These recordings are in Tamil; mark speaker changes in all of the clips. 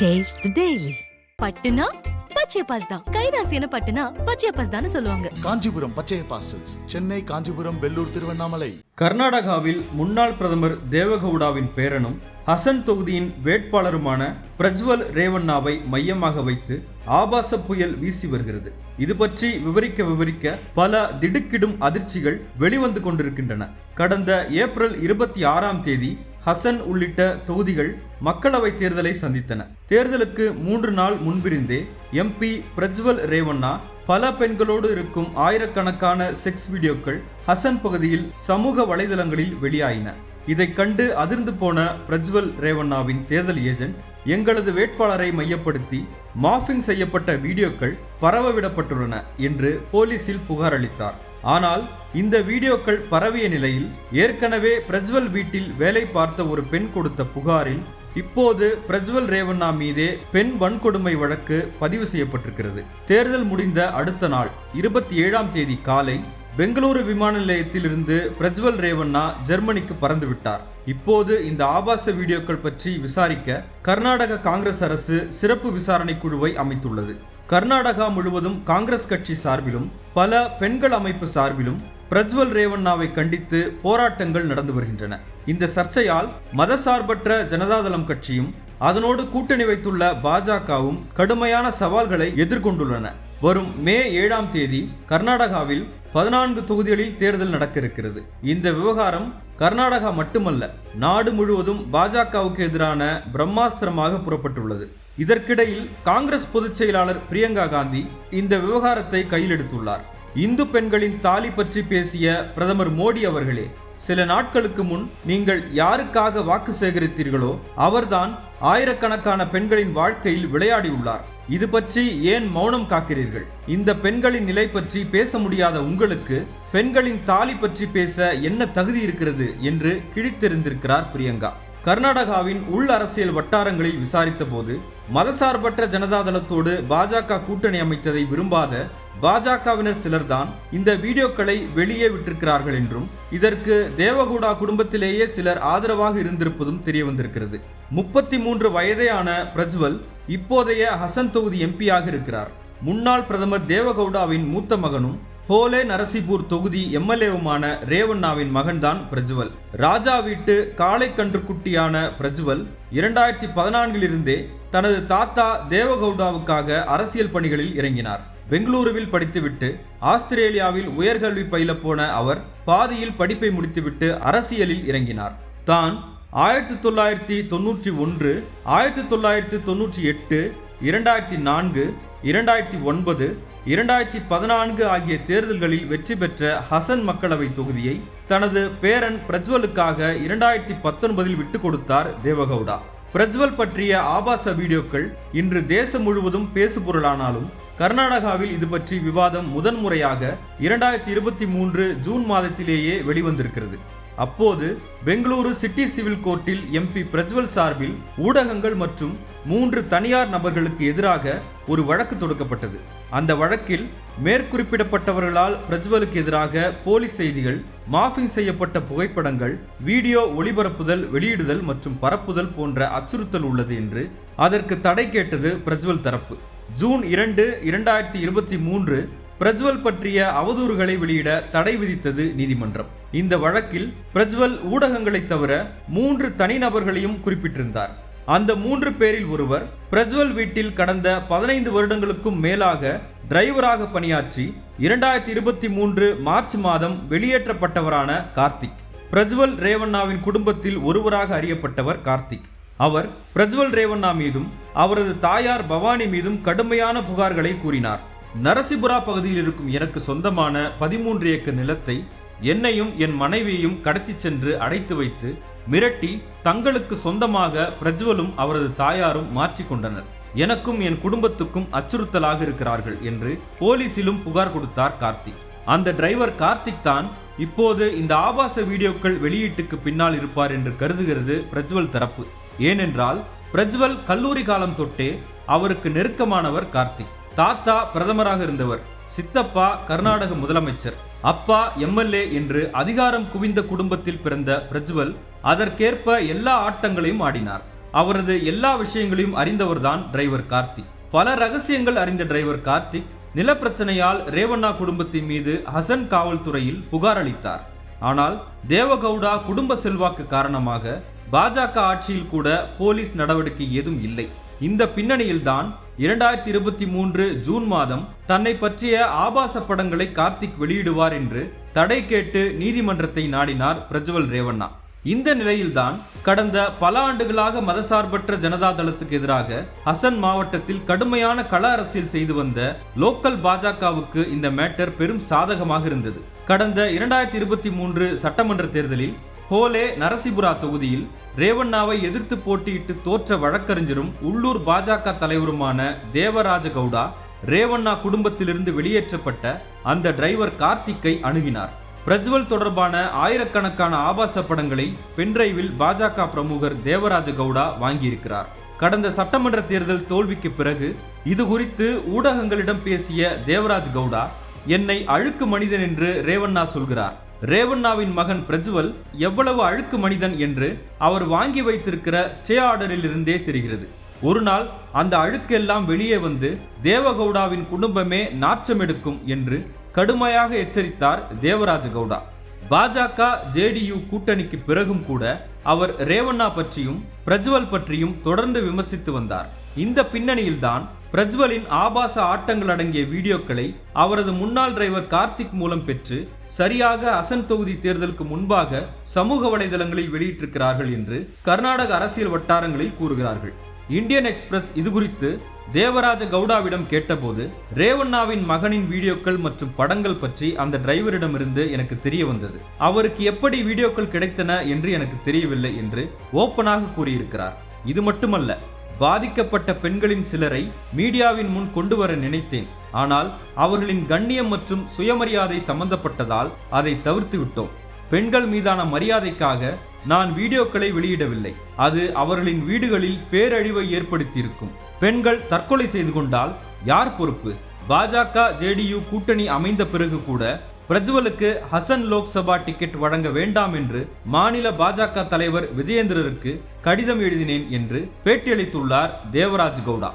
Speaker 1: The Daily.
Speaker 2: பட்டுனா பச்சையப்பாஸ் தான். கைராசியான பட்டுனா பச்சையப்பாஸ் தான் சொல்லுவாங்க.
Speaker 3: காஞ்சிபுரம் பச்சையப்பா சில்க்ஸ் சென்னை காஞ்சிபுரம் வெள்ளூர் திருவண்ணாமலை.
Speaker 4: கர்நாடகாவில் முன்னாள் பிரதமர் தேவகவுடாவின் பேரனும் ஹசன் தொகுதியின் வேட்பாளருமான பிரஜ்வல் ரேவண்ணாவை மையமாக வைத்து ஆபாச புயல் வீசி வருகிறது. இது பற்றி விவரிக்க விவரிக்க பல திடுக்கிடும் அதிர்ச்சிகள் வெளிவந்து கொண்டிருக்கின்றன. கடந்த ஏப்ரல் இருபத்தி ஆறாம் தேதி ஹசன் உள்ளிட்ட தொகுதிகள் மக்களவைத் தேர்தலை சந்தித்தன. தேர்தலுக்கு மூன்று நாள் முன்பிருந்தே எம்பி பிரஜ்வல் ரேவண்ணா பல பெண்களோடு இருக்கும் ஆயிரக்கணக்கான செக்ஸ் வீடியோக்கள் ஹசன் பகுதியில் சமூக வலைதளங்களில் வெளியாயின. இதை கண்டு அதிர்ந்து போன பிரஜ்வல் ரேவண்ணாவின் தேர்தல் ஏஜென்ட் எங்களது வேட்பாளரை மையப்படுத்தி மாஃபிங் செய்யப்பட்ட வீடியோக்கள் பரவவிடப்பட்டுள்ளன என்று போலீசில் புகார் அளித்தார். ஆனால் இந்த வீடியோக்கள் பரவிய நிலையில் ஏற்கனவே பிரஜ்வல் வீட்டில் வேலை பார்த்த ஒரு பெண் கொடுத்த புகாரில் இப்போது பிரஜ்வல் ரேவண்ணா மீதே பெண் வன்கொடுமை வழக்கு பதிவு செய்யப்பட்டிருக்கிறது. தேர்தல் முடிந்த அடுத்த நாள் இருபத்தி ஏழாம் தேதி காலை பெங்களூரு விமான நிலையத்தில் இருந்து பிரஜ்வல் ரேவண்ணா ஜெர்மனிக்கு பறந்து விட்டார் இப்போது இந்த ஆபாச வீடியோக்கள் பற்றி விசாரிக்க கர்நாடக காங்கிரஸ் அரசு சிறப்பு விசாரணை குழுவை அமைத்துள்ளது. கர்நாடகா முழுவதும் காங்கிரஸ் கட்சி சார்பிலும் பல பெண்கள் அமைப்பு சார்பிலும் பிரஜ்வல் ரேவண்ணாவை கண்டித்து போராட்டங்கள் நடந்து வருகின்றன. இந்த சர்ச்சையால் மதசார்பற்ற ஜனதாதளம் கட்சியும் அதனோடு கூட்டணி வைத்துள்ள பாஜகவும் கடுமையான சவால்களை எதிர்கொண்டுள்ளன. வரும் மே ஏழாம் தேதி கர்நாடகாவில் பதினான்கு தொகுதிகளில் தேர்தல் நடக்க இருக்கிறது இந்த விவகாரம் கர்நாடகா மட்டுமல்ல நாடு முழுவதும் பாஜகவுக்கு எதிரான பிரம்மாஸ்திரமாக புறப்பட்டுள்ளது. இதற்கிடையில் காங்கிரஸ் பொதுச் செயலாளர் பிரியங்கா காந்தி இந்த விவகாரத்தை கையில் எடுத்துள்ளார். இந்து பெண்களின் தாலி பற்றி பேசிய பிரதமர் மோடி அவர்களே சில நாட்களுக்கு முன் நீங்கள் யாருக்காக வாக்கு சேகரித்தீர்களோ அவர்தான் ஆயிரக்கணக்கான பெண்களின் வாழ்க்கையில் விளையாடியுள்ளார். இது பற்றி ஏன் மௌனம் காக்கிறீர்கள்? இந்த பெண்களின் நிலை பற்றி பேச முடியாத உங்களுக்கு பெண்களின் தாலி பற்றி பேச என்ன தகுதி இருக்கிறது என்று கிழித்தெறிந்திருக்கிறார் பிரியங்கா. கர்நாடகாவின் உள் அரசியல் வட்டாரங்களில் விசாரித்த போது மதசார்பற்ற ஜனதாதளத்தோடு பாஜக கூட்டணி அமைத்ததை விரும்பாத பாஜகவினர் சிலர்தான் இந்த வீடியோக்களை வெளியே விட்டிருக்கிறார்கள் என்றும் இதற்கு தேவகூடா குடும்பத்திலேயே சிலர் ஆதரவாக இருந்திருப்பதும் தெரிய வந்திருக்கிறது முப்பத்தி மூன்று வயதேயான பிரஜ்வல் இப்போதைய ஹசன் தொகுதி எம்பியாக இருக்கிறார். முன்னாள் பிரதமர் தேவகவுடாவின் மூத்த மகனும் ஹோலே நரசிபூர் தொகுதி எம்எல்ஏவுமான ரேவண்ணாவின் மகன்தான் பிரஜ்வல். ராஜா வீட்டு காளை கன்றுக்குட்டியான பிரஜ்வல் இரண்டாயிரத்தி பதினான்கிலிருந்தே தனது தாத்தா தேவகவுடாவுக்காக அரசியல் பணிகளில் இறங்கினார். பெங்களூருவில் படித்துவிட்டு ஆஸ்திரேலியாவில் உயர்கல்வி பயில போன அவர் பாதியில் படிப்பை முடித்துவிட்டு அரசியலில் இறங்கினார். தான் ஆயிரத்தி தொள்ளாயிரத்தி தொண்ணூற்றி ஒன்று ஆயிரத்தி தொள்ளாயிரத்தி தொண்ணூற்றி எட்டு இரண்டாயிரத்தி நான்கு இரண்டாயிரத்தி ஒன்பது இரண்டாயிரத்தி பதினான்கு ஆகிய தேர்தல்களில் வெற்றி பெற்ற ஹசன் மக்களவை தொகுதியை தனது பேரன் பிரஜ்வலுக்காக இரண்டாயிரத்தி பத்தொன்பதில் விட்டு கொடுத்தார் தேவகவுடா. பிரஜ்வல் பற்றிய ஆபாச வீடியோக்கள் இன்று தேசம் முழுவதும் பேசுபொருளானாலும் கர்நாடகாவில் இது பற்றி விவாதம் முதன்முறையாக இரண்டாயிரத்தி இருபத்தி மூன்று ஜூன் மாதத்திலேயே வெளிவந்திருக்கிறது. அப்போது பெங்களூரு சிட்டி சிவில் கோர்ட்டில் எம்பி பிரஜ்வல் சார்பில் ஊடகங்கள் மற்றும் மூன்று தனியார் நபர்களுக்கு எதிராக ஒரு வழக்கு தொடுக்கப்பட்டது. அந்த வழக்கில் மேற்குறிப்பிடப்பட்டவர்களால் பிரஜ்வலுக்கு எதிராக போலீஸ் செய்திகள் மாஃபிங் செய்யப்பட்ட புகைப்படங்கள் வீடியோ ஒளிபரப்புதல் வெளியிடுதல் மற்றும் பரப்புதல் போன்ற அச்சுறுத்தல் உள்ளது என்று அதற்கு தடை கேட்டது பிரஜ்வல் தரப்பு. ஜூன் இரண்டு இரண்டாயிரத்தி இருபத்தி மூன்று பிரஜ்வல் பற்றிய அவதூறுகளை வெளியிட தடை விதித்தது நீதிமன்றம். இந்த வழக்கில் பிரஜ்வல் ஊடகங்களை தவிர மூன்று தனிநபர்களையும் குறிப்பிட்டிருந்தார். அந்த மூன்று பேரில் ஒருவர் பிரஜ்வல் வீட்டில் கடந்த பதினைந்து வருடங்களுக்கும் மேலாக டிரைவராக பணியாற்றி இரண்டாயிரத்தி இருபத்தி மூன்று மார்ச் மாதம் வெளியேற்றப்பட்டவரான கார்த்திக். பிரஜ்வல் ரேவண்ணாவின் குடும்பத்தில் ஒருவராக அறியப்பட்டவர் கார்த்திக். அவர் பிரஜ்வல் ரேவண்ணா மீதும் அவரது தாயார் பவானி மீதும் கடுமையான புகார்களை கூறினார். நரசிபுரா பகுதியில் இருக்கும் எனக்கு சொந்தமான பதிமூன்று ஏக்கர் நிலத்தை என்னையும் என் மனைவியையும் கடத்தி சென்று அடைத்து வைத்து மிரட்டி தங்களுக்கு சொந்தமாக பிரஜ்வலும் அவரது தாயாரும் மாற்றிக்கொண்டனர் எனக்கும் என் குடும்பத்துக்கும் அச்சுறுத்தலாக இருக்கிறார்கள் என்று போலீசிலும் புகார் கொடுத்தார் கார்த்திக். அந்த டிரைவர் கார்த்திக் தான் இப்போது இந்த ஆபாச வீடியோக்கள் வெளியீட்டுக்கு பின்னால் இருப்பார் என்று கருதுகிறது பிரஜ்வல் தரப்பு. ஏனென்றால் பிரஜ்வல் கல்லூரி காலம் தொட்டே அவருக்கு நெருக்கமானவர் கார்த்திக். தாத்தா பிரதமராக இருந்தவர் சித்தப்பா கர்நாடக முதலமைச்சர். அப்பா எம்எல்ஏ என்று அதிகாரம் குவிந்த குடும்பத்தில் பிறந்த பிரஜ்வல் அதற்கேற்ப எல்லா ஆட்டங்களையும் ஆடினார். அவரது எல்லா விஷயங்களையும் அறிந்தவர்தான் டிரைவர் கார்த்திக். பல ரகசியங்கள் அறிந்த டிரைவர் கார்த்திக் நிலப்பிரச்சனையால் ரேவண்ணா குடும்பத்தின் மீது ஹசன் காவல்துறையில் புகார் அளித்தார். ஆனால் தேவகவுடா குடும்ப செல்வாக்கு காரணமாக பாஜக ஆட்சியில் கூட போலீஸ் நடவடிக்கை ஏதும் இல்லை. இந்த பின்னணியில்தான் இரண்டாயிரத்தி இருபத்தி மூன்று ஜூன் மாதம் தன்னை பற்றிய ஆபாச படங்களை கார்த்திக் வெளியிடுவார் என்று தடை கேட்டு நீதிமன்றத்தை நாடினார் பிரஜ்வல் ரேவண்ணா. இந்த நிலையில்தான் கடந்த பல ஆண்டுகளாக மதசார்பற்ற ஜனதா தளத்துக்கு எதிராக ஹசன் மாவட்டத்தில் கடுமையான கள அரசியல் செய்து வந்த லோக்கல் பாஜகவுக்கு இந்த மேட்டர் பெரும் சாதகமாக இருந்தது. கடந்த இரண்டாயிரத்தி இருபத்தி மூன்று சட்டமன்ற தேர்தலில் ஹோலே நரசிபுரா தொகுதியில் ரேவண்ணாவை எதிர்த்து போட்டியிட்டு தோற்ற வழக்கறிஞரும் உள்ளூர் பாஜக தலைவருமான தேவராஜ கவுடா ரேவண்ணா குடும்பத்திலிருந்து வெளியேற்றப்பட்ட அந்த டிரைவர் கார்த்திக்கை அணுகினார். பிரஜ்வல் தொடர்பான ஆயிரக்கணக்கான ஆபாச படங்களை பென்டிரைவில் பாஜக பிரமுகர் தேவராஜ கவுடா வாங்கியிருக்கிறார். கடந்த சட்டமன்ற தேர்தல் தோல்விக்கு பிறகு இது குறித்து ஊடகங்களிடம் பேசிய தேவராஜ் கவுடா என்னை அழுக்கு மனிதன் என்று ரேவண்ணா சொல்கிறார். ரேவண்ணாவின் மகன் பிரஜ்வல் எவ்வளவு அழுக்கு மனிதன் என்று அவர் வாங்கி வைத்திருக்கிற ஸ்டே ஆர்டரில் இருந்தே தெரிகிறது. ஒரு நாள் அந்த அழுக்கெல்லாம் வெளியே வந்து தேவகவுடாவின் குடும்பமே நாச்சம் எடுக்கும் என்று கடுமையாக எச்சரித்தார் தேவராஜ கவுடா பாஜக ஜேடியு கூட்டணிக்கு பிறகும் கூட அவர் ரேவண்ணா பற்றியும் பிரஜ்வல் பற்றியும் தொடர்ந்து விமர்சித்து வந்தார். இந்த பின்னணியில்தான் பிரஜ்வலின் ஆபாச ஆட்டங்கள் அடங்கிய வீடியோக்களை அவரது முன்னாள் டிரைவர் கார்த்திக் மூலம் பெற்று சரியாக அசன் தொகுதி தேர்தலுக்கு முன்பாக சமூக வலைதளங்களில் வெளியிட்டிருக்கிறார்கள் என்று கர்நாடக அரசியல் வட்டாரங்களில் கூறுகிறார்கள். இந்தியன் எக்ஸ்பிரஸ் இது குறித்து தேவராஜ கவுடாவிடம் கேட்டபோது ரேவண்ணாவின் மகனின் வீடியோக்கள் மற்றும் படங்கள் பற்றி அந்த டிரைவரிடமிருந்து எனக்கு தெரிய வந்தது. அவருக்கு எப்படி வீடியோக்கள் கிடைத்தன என்று எனக்கு தெரியவில்லை என்று ஓப்பனாக கூறியிருக்கிறார். இது மட்டுமல்ல பாதிக்கப்பட்ட பெண்களின் சிலரை மீடியாவின் முன் கொண்டு வர நினைத்தேன். ஆனால் அவர்களின் கண்ணியம் மற்றும் சுயமரியாதை சம்பந்தப்பட்டதால் அதை தவிர்த்து விட்டோம். பெண்கள் மீதான மரியாதைக்காக நான் வீடியோக்களை வெளியிடவில்லை. அது அவர்களின் வீடுகளில் பேரழிவை ஏற்படுத்தியிருக்கும். பெண்கள் தற்கொலை செய்து கொண்டால் யார் பொறுப்பு? பாஜக ஜேடியு கூட்டணி அமைந்த பிறகு கூட பிரஜ்வலுக்கு ஹசன் லோக்சபா டிக்கெட் வழங்க வேண்டாம் என்று மாநில பாஜக தலைவர் விஜயேந்திரருக்கு கடிதம் எழுதினேன் என்று பேட்டியளித்துள்ளார் தேவராஜ் கவுடா.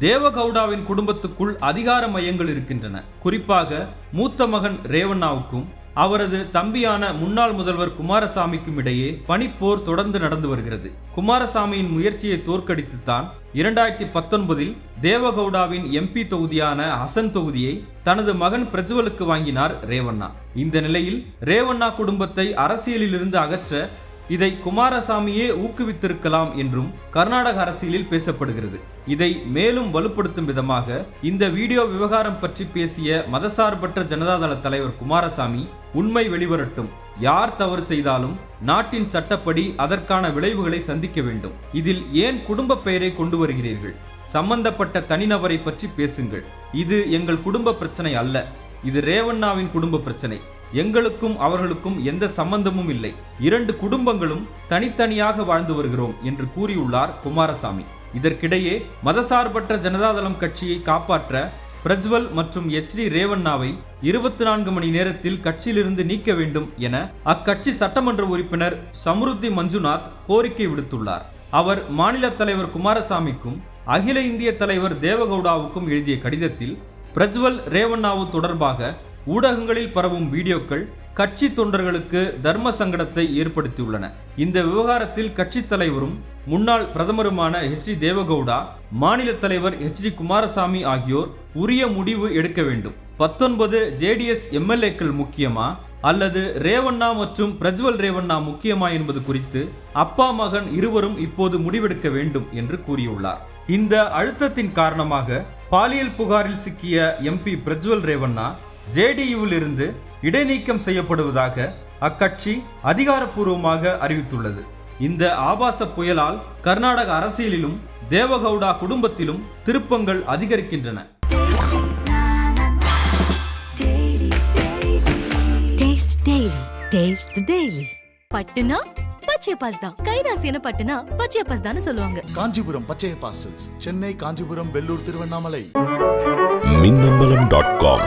Speaker 4: தேவகவுடாவின் குடும்பத்துக்குள் அதிகார மையங்கள் இருக்கின்றன. குறிப்பாக மூத்த மகன் ரேவண்ணாவுக்கும் அவரது தம்பியான முன்னாள் முதல்வர் குமாரசாமிக்கும் இடையே பனிப்போர் தொடர்ந்து நடந்து வருகிறது. குமாரசாமியின் முயற்சியை தோற்கடித்துத்தான் இரண்டாயிரத்தி பத்தொன்பதில் தேவகவுடாவின் எம்பி தொகுதியான ஹசன் தொகுதியை தனது மகன் பிரஜ்வலுக்கு வாங்கினார் ரேவண்ணா. இந்த நிலையில் ரேவண்ணா குடும்பத்தை அரசியலில் இருந்து அகற்ற இதை குமாரசாமியே ஊக்குவித்திருக்கலாம் என்றும் கர்நாடக அரசியலில் பேசப்படுகிறது. இதை மேலும் வலுப்படுத்தும் விதமாக இந்த வீடியோ விவகாரம் பற்றி பேசிய மதசார்பற்ற ஜனதாதள தலைவர் குமாரசாமி உண்மை வெளிவரட்டும். யார் தவறு செய்தாலும் நாட்டின் சட்டப்படி அதற்கான விளைவுகளை சந்திக்க வேண்டும். இதில் ஏன் குடும்ப பெயரை கொண்டு வருகிறீர்கள்? சம்பந்தப்பட்ட தனிநபரை பற்றி பேசுங்கள். இது எங்கள் குடும்ப பிரச்சனை அல்ல. இது ரேவண்ணாவின் குடும்ப பிரச்சனை. எங்களுக்கும் அவர்களுக்கும் எந்த சம்பந்தமும் இல்லை. இரண்டு குடும்பங்களும் தனித்தனியாக வாழ்ந்து வருகிறோம் என்று கூறியுள்ளார் குமாரசாமி. இதற்கிடையே மதசார்பற்ற ஜனதாதளம் கட்சியை காப்பாற்ற பிரஜ்வல் மற்றும் எச் டி ரேவண்ணாவை இருபத்தி நான்கு மணி நேரத்தில் கட்சியிலிருந்து நீக்க வேண்டும் என அக்கட்சி சட்டமன்ற உறுப்பினர் சமருத்தி மஞ்சுநாத் கோரிக்கை விடுத்துள்ளார். அவர் மாநில தலைவர் குமாரசாமிக்கும் அகில இந்திய தலைவர் தேவகவுடாவுக்கும் எழுதிய கடிதத்தில் பிரஜ்வல் ரேவண்ணாவு தொடர்பாக ஊடகங்களில் பரவும் வீடியோக்கள் கட்சி தொண்டர்களுக்கு தர்ம சங்கடத்தை ஏற்படுத்தியுள்ளன. இந்த விவகாரத்தில் கட்சி தலைவரும் முன்னாள் பிரதமருமான எச். டி. தேவகவுடா மாநில தலைவர் எச். டி. குமாரசாமி ஆகியோர் உரிய முடிவு எடுக்க வேண்டும். பத்தொன்பது ஜேடிஎஸ் எம்எல்ஏக்கள் முக்கியமா அல்லது ரேவண்ணா மற்றும் பிரஜ்வல் ரேவண்ணா முக்கியமா என்பது குறித்து அப்பா மகன் இருவரும் இப்போது முடிவெடுக்க வேண்டும் என்று கூறியுள்ளார். இந்த அழுத்தத்தின் காரணமாக பாலியல் புகாரில் சிக்கிய எம்பி பிரஜ்வல் ரேவண்ணா ஜேடியுவில் இருந்து இடைநீக்கம் செய்யப்படுவதாக அக்கட்சி அதிகாரப்பூர்வமாக அறிவித்துள்ளது. இந்த ஆபாச புயலால் கர்நாடக அரசியலிலும் தேவகவுடா குடும்பத்திலும் திருப்பங்கள் அதிகரிக்கின்றன.
Speaker 1: Taste Daily. Taste the Daily.
Speaker 2: பட்டுனா பச்சை பாஸ் தான் கைராசியான பட்டுனா பச்சை பாஸ் தான் சொல்லுவாங்க.
Speaker 3: Kanchipuram Pachaiyappas Chennai Kanchipuram Vellore Tiruvannamalai.
Speaker 5: Minnambalam dot com.